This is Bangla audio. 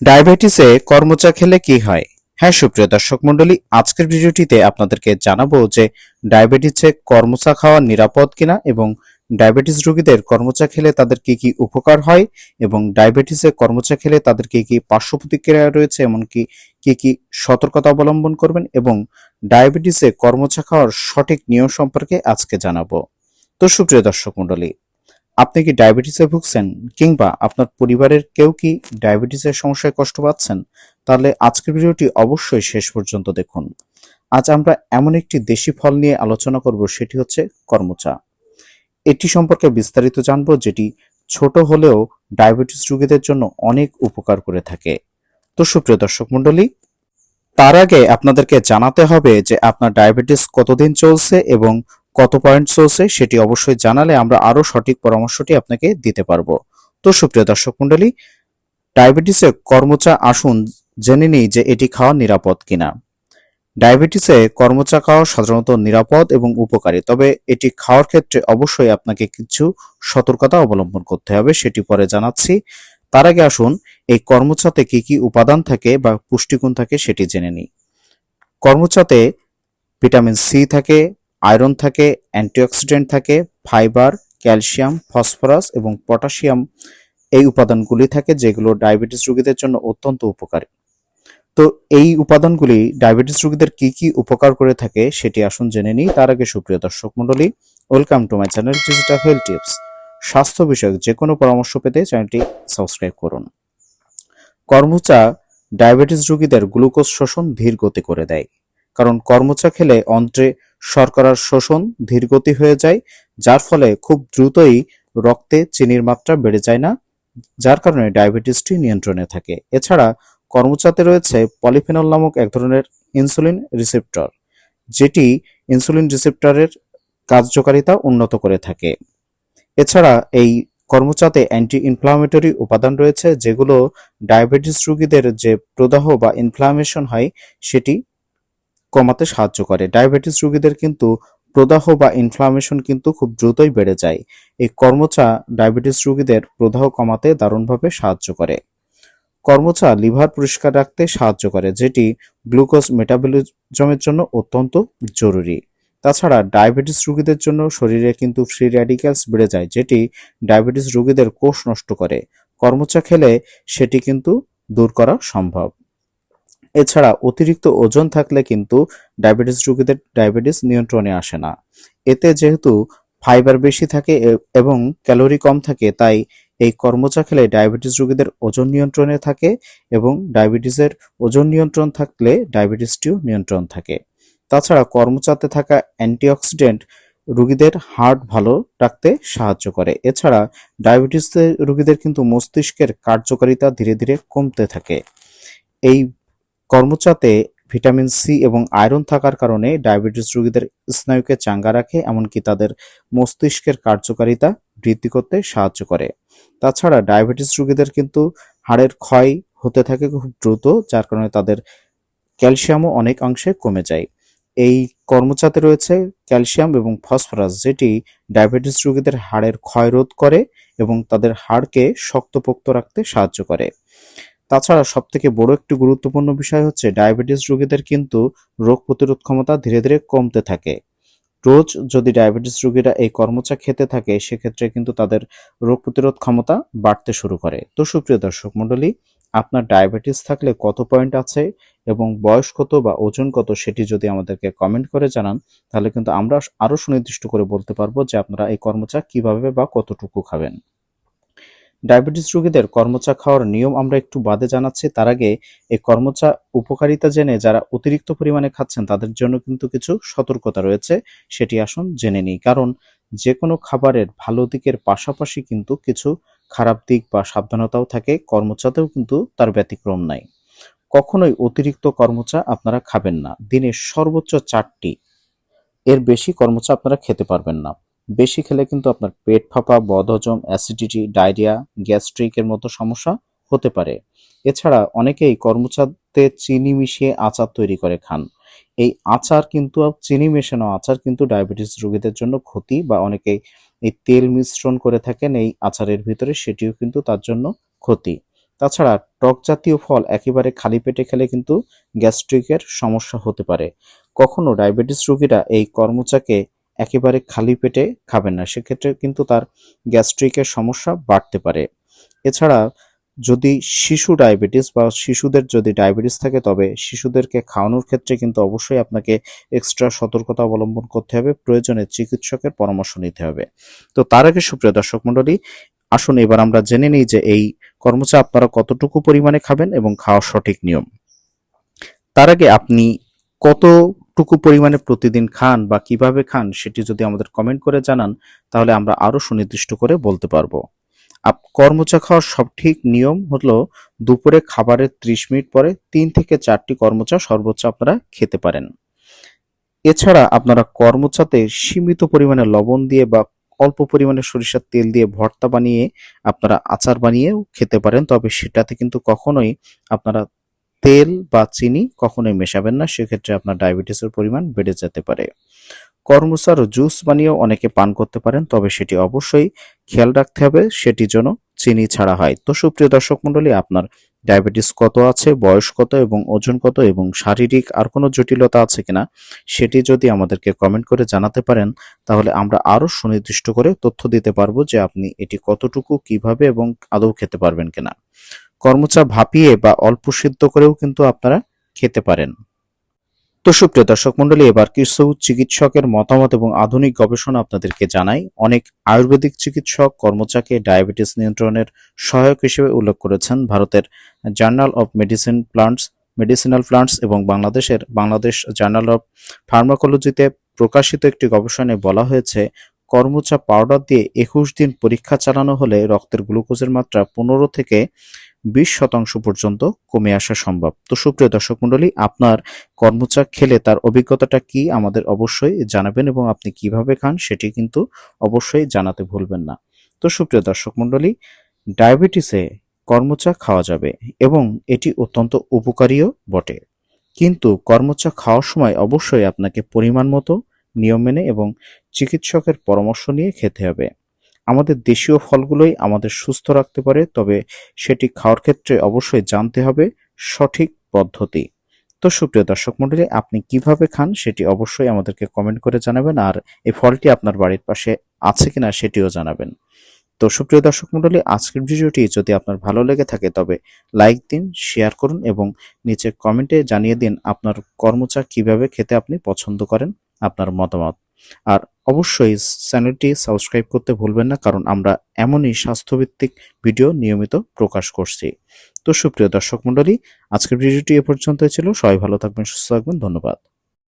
ডায়াবেটিসে কর্মচা খেলে কি হয়? হ্যাঁ সুপ্রিয় দর্শক মণ্ডলী, আজকের ভিডিওটিতে আপনাদেরকে জানাব যে ডায়াবেটিসে কর্মচা খাওয়া নিরাপদ কিনা এবং ডায়াবেটিস রোগীদের কর্মচা খেলে তাদের কি কি উপকার হয় এবং ডায়াবেটিসে কর্মচা খেলে তাদের কি কি পার্শ্ব প্রতিক্রিয়া রয়েছে, এমনকি কি কি সতর্কতা অবলম্বন করবেন এবং ডায়াবেটিসে কর্মচা খাওয়ার সঠিক নিয়ম সম্পর্কে আজকে জানাব। তো সুপ্রিয় দর্শক মণ্ডলী আপনি কি ডায়াবেটিসে ভুগছেন কিংবা আপনার পরিবারের কেউ কি ডায়াবেটিসের সমস্যায় কষ্ট পাচ্ছেন? তাহলে আজকের ভিডিওটি অবশ্যই শেষ পর্যন্ত দেখুন। আজ আমরা এমন একটি দেশি ফল নিয়ে আলোচনা করব, সেটি হচ্ছে কর্মচা। এটি সম্পর্কে বিস্তারিত জানব, যেটি ছোট হলেও ডায়াবেটিস রোগীদের জন্য অনেক উপকার করে থাকে। তো সুপ্রিয় দর্শক মণ্ডলী, তার আগে আপনাদেরকে জানাতে হবে যে আপনার ডায়াবেটিস কতদিন চলছে এবং কত পয়েন্ট চলছে সেটি অবশ্যই জানালে আমরা আরও সঠিক পরামর্শটি আপনাকে দিতে পারব। তো সুপ্রিয় দর্শক মণ্ডলী, ডায়াবেটিসে কর্মচা আসুন, জেনে নিই যে এটি খাওয়া নিরাপদ কিনা। ডায়াবেটিসে কর্মচা খাওয়া সাধারণত নিরাপদ এবং উপকারী, তবে এটি খাওয়ার ক্ষেত্রে অবশ্যই আপনাকে কিছু সতর্কতা অবলম্বন করতে হবে, সেটি পরে জানাচ্ছি। তার আগে আসুন, এই কর্মচাতে কি কি উপাদান থাকে বা পুষ্টিগুণ থাকে সেটি জেনে নিই। কর্মচাতে ভিটামিন সি থাকে আয়রন থাকে, অ্যান্টিঅক্সিডেন্ট থাকে, ফাইবার, ক্যালসিয়াম, ফসফরাস এবং পটাশিয়াম এই উপাদানগুলি থাকে যেগুলো ডায়াবেটিস রোগীদের জন্য অত্যন্ত উপকারী। তো এই উপাদানগুলি ডায়াবেটিস রোগীদের কি কি উপকার করে থাকে সেটি আসুন জেনে নিই। তার আগে সুপ্রিয় দর্শক মণ্ডলী, welcome to my channel digital health tips. স্বাস্থ্য বিষয়ক যে কোনো পরামর্শ পেতে চ্যানেলটি সাবস্ক্রাইব করুন। কর্মচা ডায়াবেটিস রোগীদের গ্লুকোজ শোষণ ধীর গতি করে দেয়। কারণ কর্মচা খেলে অন্ত্রে শর্করার শোষণ ধীরগতি হয়ে যায়, যার ফলে খুব দ্রুতই রক্তে চিনির মাত্রা বেড়ে যায় না, যার কারণে ডায়াবেটিসটি নিয়ন্ত্রণে থাকে। এছাড়া কর্মচাতে রয়েছে পলিফেনল নামক এক ধরনের ইনসুলিন রিসেপ্টর, যেটি ইনসুলিন রিসেপ্টরের কার্যকারিতা উন্নত করে থাকে। এছাড়া এই কর্মচাতে অ্যান্টি ইনফ্লামেটরি উপাদান রয়েছে, যেগুলো ডায়াবেটিস রোগীদের যে প্রদাহ বা ইনফ্লামেশন হয়, সেটি কমাতে সাহায্য করে। ডায়াবেটিস রোগীদের কিন্তু প্রদাহ বা ইনফ্লামেশন কিন্তু খুব দ্রুতই বেড়ে যায়। এই কর্মচা ডায়াবেটিস রোগীদের প্রদাহ কমাতে দারুণভাবে সাহায্য করে। কর্মচা লিভার পরিষ্কার রাখতে সাহায্য করে, যেটি গ্লুকোজ মেটাবলিজমের জন্য অত্যন্ত জরুরি। তাছাড়া ডায়াবেটিস রোগীদের জন্য শরীরে কিন্তু ফ্রি র্যাডিক্যালস বেড়ে যায়, যেটি ডায়াবেটিস রোগীদের কোষ নষ্ট করে। কর্মচা খেলে সেটি কিন্তু দূর করা সম্ভব। এছাড়া অতিরিক্ত ওজন থাকলে কিন্তু ডায়াবেটিস রোগীদের ডায়াবেটিস নিয়ন্ত্রণে আসে না। এতে যেহেতু ফাইবার বেশি থাকে এবং ক্যালোরি কম থাকে, তাই এই কর্মচা খেলে ডায়াবেটিস রোগীদের ওজন নিয়ন্ত্রণে থাকে এবং ডায়াবেটিসের ওজন নিয়ন্ত্রণ থাকলে ডায়াবেটিসটিও নিয়ন্ত্রণ থাকে। তাছাড়া কর্মচাতে থাকা অ্যান্টিঅক্সিডেন্ট রোগীদের হার্ট ভালো রাখতে সাহায্য করে। এছাড়া ডায়াবেটিস রোগীদের কিন্তু মস্তিষ্কের কার্যকারিতা ধীরে ধীরে কমতে থাকে। এই কর্মচাতে ভিটামিন সি এবং আয়রন থাকার কারণে ডায়াবেটিস রোগীদের স্নায়ুকে চাঙ্গা রাখে, এমনকি তাদের মস্তিষ্কের কার্যকারিতা বৃদ্ধি করতে সাহায্য করে। তাছাড়া ডায়াবেটিস রোগীদের কিন্তু হাড়ের ক্ষয় হতে থাকে খুব দ্রুত, যার কারণে তাদের ক্যালসিয়ামও অনেক অংশে কমে যায়। এই কর্মচাতে রয়েছে ক্যালসিয়াম এবং ফসফরাস, যেটি ডায়াবেটিস রোগীদের হাড়ের ক্ষয় রোধ করে এবং তাদের হাড়কে শক্তপোক্ত রাখতে সাহায্য করে। তাছাড়া সবথেকে বড় একটি গুরুত্বপূর্ণ বিষয় হচ্ছে ডায়াবেটিস রোগীদের কিন্তু রোগ প্রতিরোধ ক্ষমতা ধীরে ধীরে কমতে থাকে। রোজ যদি ডায়াবেটিস রোগীরা এই কর্মচা খেতে থাকে, সেক্ষেত্রে কিন্তু তাদের রোগ প্রতিরোধ ক্ষমতা বাড়তে শুরু করে। তো সুপ্রিয় দর্শক মণ্ডলী, আপনার ডায়াবেটিস থাকলে কত পয়েন্ট আছে এবং বয়স কত বা ওজন কত সেটি যদি আমাদেরকে কমেন্ট করে জানান, তাহলে কিন্তু আমরা আরও সুনির্দিষ্ট করে বলতে পারব যে আপনারা এই কর্মচা কীভাবে বা কতটুকু খাবেন। ডায়াবেটিস রোগীদের কর্মচা খাওয়ার নিয়ম আমরা একটু বাদে জানাচ্ছি। তার আগে এই কর্মচা উপকারিতা জেনে যারা অতিরিক্ত পরিমাণে খাচ্ছেন, তাদের জন্য কিন্তু কিছু সতর্কতা রয়েছে, সেটি আসুন জেনে নিই। কারণ যে কোনো খাবারের ভালো দিকের পাশাপাশি কিন্তু কিছু খারাপ দিক বা সাবধানতাও থাকে, কর্মচাতেও কিন্তু তার ব্যতিক্রম নাই। কখনোই অতিরিক্ত কর্মচা আপনারা খাবেন না। দিনে সর্বোচ্চ চারটি, এর বেশি কর্মচা আপনারা খেতে পারবেন না। বেশি খেলে কিন্তু আপনার পেট ফাঁপা, বদহজম, অ্যাসিডিটি, ডায়রিয়া গ্যাস্ট্রিকের মতো সমস্যা হতে পারে। এছাড়া অনেকেই কর্মচাতে চিনি মিশিয়ে আচার তৈরি করে খান। এই আচার কিন্তু, চিনি মেশানো আচার কিন্তু ডায়াবেটিস রোগীদের জন্য ক্ষতি বা অনেকেই এই তেল মিশ্রণ করে থাকেন, এই আচারের ভিতরে সেটিও কিন্তু তার জন্য ক্ষতি। তাছাড়া টক জাতীয় ফল একেবারে খালি পেটে খেলে কিন্তু গ্যাস্ট্রিকের সমস্যা হতে পারে। কখনো ডায়াবেটিস রোগীরা এই কর্মচাকে একেবারে খালি পেটে খাবেন না। সেক্ষেত্রে কিন্তু তার গ্যাস্ট্রিকের সমস্যা বাড়তে পারে। এছাড়া যদি শিশু ডায়াবেটিস বা শিশুদের যদি ডায়াবেটিস থাকে, তবে শিশুদেরকে খাওয়ানোর ক্ষেত্রে কিন্তু অবশ্যই আপনাকে এক্সট্রা সতর্কতা অবলম্বন করতে হবে। প্রয়োজনে চিকিৎসকের পরামর্শ নিতে হবে। তো তার আগে সুপ্রিয় দর্শক মণ্ডলী, আসুন এবার আমরা জেনে নিই যে এই কর্মচা আপনারা কতটুকু পরিমাণে খাবেন এবং খাওয়ার সঠিক নিয়ম। তার আগে আপনি কতটুকু পরিমাণে প্রতিদিন খান বা কীভাবে খান সেটি যদি আমাদের কমেন্ট করে জানান, তাহলে আমরা আরও সুনির্দিষ্ট করে বলতে পারব। কর্মচা খাওয়ার সঠিক নিয়ম হলো দুপুরে খাবারের ত্রিশ মিনিট পরে তিন থেকে চারটি কর্মচা সর্বোচ্চ আপনারা খেতে পারেন। এছাড়া আপনারা কর্মচাতে সীমিত পরিমাণে লবণ দিয়ে বা অল্প পরিমাণে সরিষার তেল দিয়ে ভর্তা বানিয়ে আপনারা আচার বানিয়েও খেতে পারেন, তবে সেটাতে কিন্তু কখনোই আপনারা তেল বা চিনি কখনোই মেশাবেন না, সেক্ষেত্রে আপনার ডায়াবেটিসের পরিমাণ বেড়ে যেতে পারে। কর্মচার জুস বানিয়েও অনেকে পান করতে পারেন, তবে সেটি অবশ্যই খেয়াল রাখতে হবে, সেটি যেন চিনি ছাড়া হয়। তো সুপ্রিয় দর্শক মণ্ডলী, আপনার ডায়াবেটিস কত আছে, বয়স কত এবং ওজন কত এবং শারীরিক আর কোনো জটিলতা আছে কিনা, সেটি যদি আমাদেরকে কমেন্ট করে জানাতে পারেন, তাহলে আমরা আরও সুনির্দিষ্ট করে তথ্য দিতে পারব যে আপনি এটি কতটুকু, কীভাবে এবং আদৌ খেতে পারবেন কিনা। কর্মচা ভাপিয়ে বা অল্প সিদ্ধ করেও কিন্তু আপনারা খেতে পারেন। তো সুপ্রিয় দর্শক মন্ডলী এবার কিছু চিকিৎসকের মতামত এবং আধুনিক গবেষণা আপনাদেরকে জানাই। অনেক আয়ুর্বেদিক চিকিৎসক কর্মচাকে ডায়াবেটিস নিয়ন্ত্রণের সহায়ক হিসেবে উল্লেখ করেছেন। ভারতের journal of medicine plants, medicinal plants এবং বাংলাদেশের বাংলাদেশ জার্নাল অফ ফার্মাকোলজিতে প্রকাশিত একটি গবেষণায় বলা হয়েছে কর্মচা পাউডার দিয়ে একুশ দিন পরীক্ষা চালানো হলে রক্তের গ্লুকোজের মাত্রা পনেরো থেকে বিশ শতাংশ পর্যন্ত কমে আসা সম্ভব। তো সুপ্রিয় দর্শক মণ্ডলী, আপনার কর্মচা খেলে তার অভিজ্ঞতাটা কি আমাদের অবশ্যই জানাবেন এবং আপনি কীভাবে খান সেটি কিন্তু অবশ্যই জানাতে ভুলবেন না। তো সুপ্রিয় দর্শক মণ্ডলী, ডায়াবেটিসে কর্মচা খাওয়া যাবে এবং এটি অত্যন্ত উপকারীও বটে। কিন্তু কর্মচা খাওয়ার সময় অবশ্যই আপনাকে পরিমাণ মতো নিয়ম মেনে এবং চিকিৎসকের পরামর্শ নিয়ে খেতে হবে। আমাদের দেশীয় ফলগুলোই আমাদের সুস্থ রাখতে পারে, তবে সেটি খাওয়ার ক্ষেত্রে অবশ্যই জানতে হবে সঠিক পদ্ধতি। তো সুপ্রিয় দর্শক মন্ডলী আপনি কীভাবে খান সেটি অবশ্যই আমাদেরকে কমেন্ট করে জানাবেন, আর এই ফলটি আপনার বাড়ির পাশে আছে কিনা সেটিও জানাবেন। তো সুপ্রিয় দর্শক মন্ডলী আজকের ভিডিওটি যদি আপনার ভালো লেগে থাকে, তবে লাইক দিন শেয়ার করুন এবং নিচে কমেন্টে জানিয়ে দিন আপনার কর্মচা কীভাবে খেতে আপনি পছন্দ করেন, আপনার মতামত। আর অবশ্যই চ্যানেলটি সাবস্ক্রাইব করতে ভুলবেন না, কারণ আমরা এমনই স্বাস্থ্যভিত্তিক ভিডিও নিয়মিত প্রকাশ করছি। তো সুপ্রিয় দর্শক মণ্ডলী, আজকের ভিডিওটি এ পর্যন্তই ছিল। সবাই ভালো থাকবেন, সুস্থ থাকবেন। ধন্যবাদ।